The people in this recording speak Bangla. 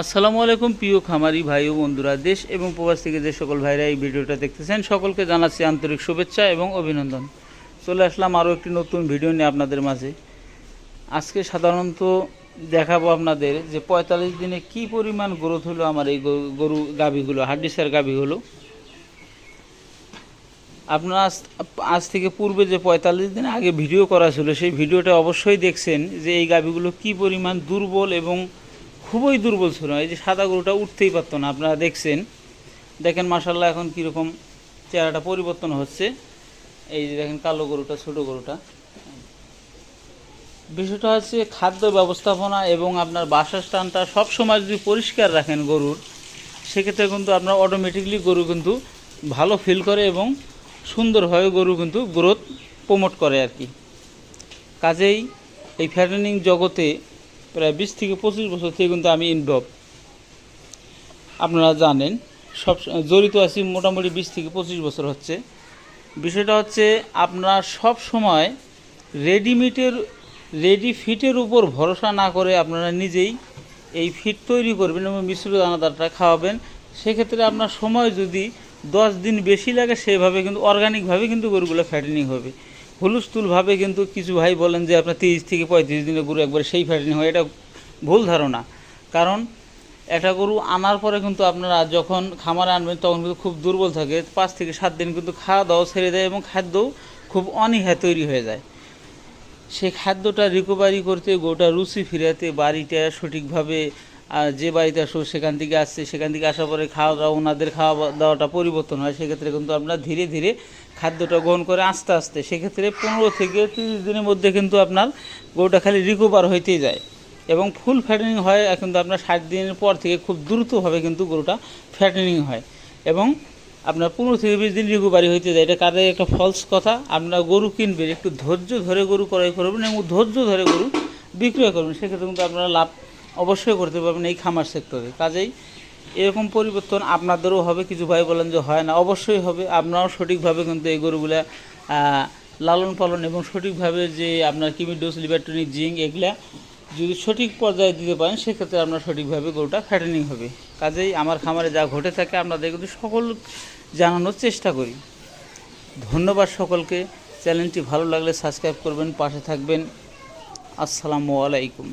আসসালামু আলাইকুম প্রিয় খামারি ভাই ও বন্ধুরা, দেশ এবং প্রবাস থেকে যে সকল ভাইরা এই ভিডিওটা দেখতেছেন, সকলকে জানাচ্ছি আন্তরিক শুভেচ্ছা এবং অভিনন্দন। চলে আসলাম আরও একটি নতুন ভিডিও নিয়ে আপনাদের মাঝে। আজকে সাধারণত দেখাবো আপনাদের যে পঁয়তাল্লিশ দিনে কি পরিমাণ গ্রোথ হলো আমার এই গরু- গাভীগুলো, হাড্ডিসার গাভীগুলো। আপনারা আজ আজ থেকে পূর্বে যে পঁয়তাল্লিশ দিন আগে ভিডিও করা ছিল, সেই ভিডিওটা অবশ্যই দেখছেন যে এই গাভীগুলো কি পরিমাণ দুর্বল এবং খুবই দুর্বল ছিল। এই যে সাদা গরুটা উঠতেই পারতো না। আপনারা দেখছেন। দেখেন মাসাল্লাহ এখন কীরকম চেহারাটা পরিবর্তন হচ্ছে। এই যে দেখেন, কালো গরুটা, ছোট গরুটা। বিষয়টা হচ্ছে খাদ্য ব্যবস্থাপনা এবং আপনার বাসস্থানটা সবসময় যদি পরিষ্কার রাখেন গরুর, সেক্ষেত্রে কিন্তু আপনার অটোমেটিকলি গরু কিন্তু ভালো ফিল করে এবং সুন্দরভাবে গরু কিন্তু গ্রোথ প্রমোট করে আর কি। কাজেই এই ফ্যাটেনিং জগতে প্রায় বিশ থেকে পঁচিশ বছর থেকে কিন্তু আমি ইনভলভ আপনারা জানেন, সব জড়িত আছি মোটামুটি বিশ থেকে পঁচিশ বছর হচ্ছে। বিষয়টা হচ্ছে, আপনারা সব সময় রেডিমেডের রেডি ফিটের উপর ভরসা না করে আপনারা নিজেই এই ফিট তৈরি করবেন এবং মিশ্র দানাদারটা খাওয়াবেন। সেক্ষেত্রে আপনার সময় যদি দশ দিন বেশি লাগে, সেভাবে কিন্তু অর্গানিকভাবে কিন্তু গরুগুলো ফ্যাটেনিং হবে। হুলুস্থুলভাবে কিন্তু কিছু ভাই বলেন যে আপনার তিরিশ থেকে পঁয়ত্রিশ দিনে গরু একবার সেই ফ্যাটেনিং হয়, এটা ভুল ধারণা। কারণ একটা গরু আনার পরে কিন্তু আপনারা যখন খামারে আনবেন তখন কিন্তু খুব দুর্বল থাকে, পাঁচ থেকে সাত দিন কিন্তু খাওয়া দাওয়া ছেড়ে দেয় এবং খাদ্যও খুব অনীহা তৈরি হয়ে যায়। সেই খাদ্যটা রিকভারি করতে গোটা রুচি ফিরাতে, বাড়িটা সঠিকভাবে আহ, যে বাড়িতে আসো সেখান থেকে আসছে সেখান থেকে আসার পরে খাওয়া দাওয়া ওনাদের খাওয়া দাওয়াটা পরিবর্তন হয়। সেক্ষেত্রে কিন্তু আপনার ধীরে ধীরে খাদ্যটা গ্রহণ করে আস্তে আস্তে সেক্ষেত্রে পনেরো থেকে তিরিশ দিনের মধ্যে কিন্তু আপনার গরুটা খালি রিকভার হইতেই যায়। এবং ফুল ফ্যাটেনিং হয় আর কিন্তু আপনার ষাট দিনের পর থেকে খুব দ্রুতভাবে কিন্তু গরুটা ফ্যাটেনিং হয়। এবং আপনার পনেরো থেকে বিশ দিন রিকভারি হইতে যায়। এটা কাদের একটা ফলস কথা? আপনার গরু কিনবেন একটু ধৈর্য ধরে গরু ক্রয় করবেন এবং ধৈর্য ধরে গরু বিক্রয় করবেন। সেক্ষেত্রে কিন্তু আপনারা লাভ অবশ্যই করতে পারবেন এই খামার সেক্টরে। কাজেই এরকম পরিবর্তন আপনাদেরও হবে, কিছু ভাই বলেন যে হয় না, অবশ্যই হবে। আপনারাও সঠিকভাবে কিন্তু এই গরুগুলা লালন পালন এবং সঠিকভাবে যে আপনার কিমি ডোজ, লিবারটনিক, জিঙ্ক, এগুলা যদি সঠিক পর্যায়ে দিতে পারেন, সেক্ষেত্রে আপনার সঠিকভাবে গরুটা ফ্যাটেনিং হবে। কাজেই আমার খামারে যা ঘটে থাকে, আপনাদের কিন্তু সকল জানানোর চেষ্টা করি। ধন্যবাদ সকলকে। চ্যানেলটি ভালো লাগলে সাবস্ক্রাইব করবেন, পাশে থাকবেন। আসসালামু আলাইকুম।